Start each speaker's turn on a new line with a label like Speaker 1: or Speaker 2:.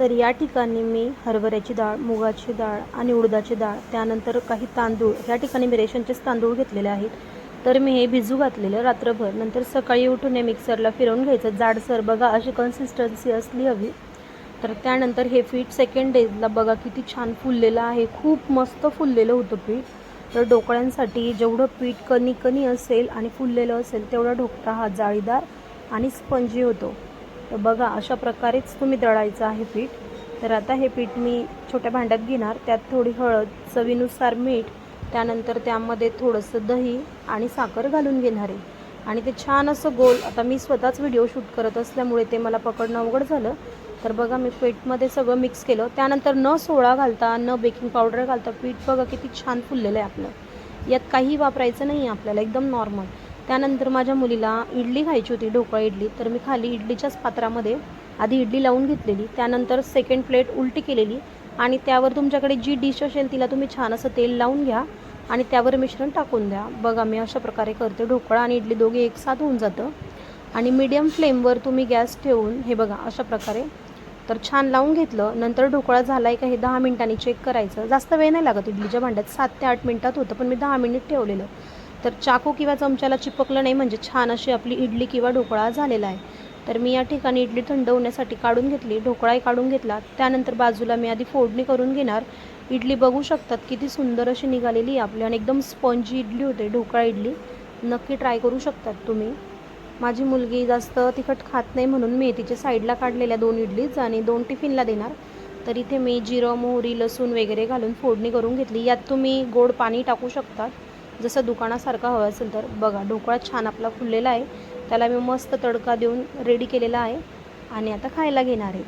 Speaker 1: तर या ठिकाणी मी हरभऱ्याची डाळ मुगाची डाळ आणि उडदाची डाळ त्यानंतर काही तांदूळ या ठिकाणी मी रेशनचेच तांदूळ घेतलेले आहेत. तर मी हे भिजू घातलेलं रात्रभर. नंतर सकाळी उठून हे मिक्सरला फिरवून घ्यायचं. जाडसर बघा अशी कन्सिस्टन्सी असली हवी. तर त्यानंतर हे पीठ सेकंड डेजला बघा किती छान फुललेलं आहे. खूप मस्त फुललेलं होतं पीठ. तर ढोकळ्यांसाठी जेवढं पीठ कणी कणी असेल आणि फुललेलं असेल तेवढा ढोकळा हा जाळीदार आणि स्पंजी होतो. तर बघा अशा प्रकारेच तुम्ही दळायचं आहे पीठ. तर आता हे पीठ मी छोट्या भांड्यात घेणार. त्यात थोडी हळद चवीनुसार मीठ त्यानंतर त्यामध्ये थोडंसं दही आणि साखर घालून घेणार आहे. आणि ते छान असं गोल आता मी स्वतःच व्हिडिओ शूट करत असल्यामुळे ते मला पकडणं अवघड झालं. तर बघा मी पीठमध्ये सगळं मिक्स केलं. त्यानंतर न सोळा घालता न बेकिंग पावडर घालता पीठ बघा किती छान फुललेलं आहे आपलं. यात काही वापरायचं नाही आहे आपल्याला एकदम नॉर्मल. त्यानंतर माझ्या मुलीला इडली खायची होती ढोकळा इडली. तर मी खाली इडलीच्याच पात्रामध्ये आधी इडली लावून घेतलेली त्यानंतर सेकंड प्लेट उलटी केलेली आणि त्यावर तुमच्याकडे जी डिश असेल तिला तुम्ही छान असं तेल लावून घ्या आणि त्यावर मिश्रण टाकून द्या. बघा मी अशा प्रकारे करते. ढोकळा आणि इडली दोघे एकसाथ होऊन जातं. आणि मीडियम फ्लेमवर तुम्ही गॅस ठेवून हे बघा अशा प्रकारे. तर छान लावून घेतलं. नंतर ढोकळा झाला आहे का हे दहा मिनिटांनी चेक करायचं. जास्त वेळ नाही लागत इडलीच्या भांड्यात. सात ते आठ मिनिटात होतं पण मी दहा मिनिट ठेवलेलं. तर चाकू किंवा चमच्याला चिपकलं नाही म्हणजे छान अशी आपली इडली किंवा ढोकळा झालेला आहे. तर मी या ठिकाणी इडली थंड होण्यासाठी काढून घेतली ढोकळाही काढून घेतला. त्यानंतर बाजूला मी आधी फोडणी करून घेणार. इडली बघू शकतात किती सुंदर अशी निघालेली आहे आपली आणि एकदम स्पंजी इडली होते ढोकळा इडली. नक्की ट्राय करू शकतात तुम्ही. माझी मुलगी जास्त तिखट खात नाही म्हणून मी तिच्या साईडला काढलेल्या दोन इडलीज आणि दोन टिफिनला देणार. तर इथे मी जिरं मोहरी लसूण वगैरे घालून फोडणी करून घेतली. यात तुम्ही गोड पाणी टाकू शकतात. जसं दुकानासारखा हवं असेल तर बघा ढोकळा छान आपला फुललेला आहे. त्याला मी मस्त तडका देऊन रेडी केलेला आहे. आणि आता खायला घेणार आहे.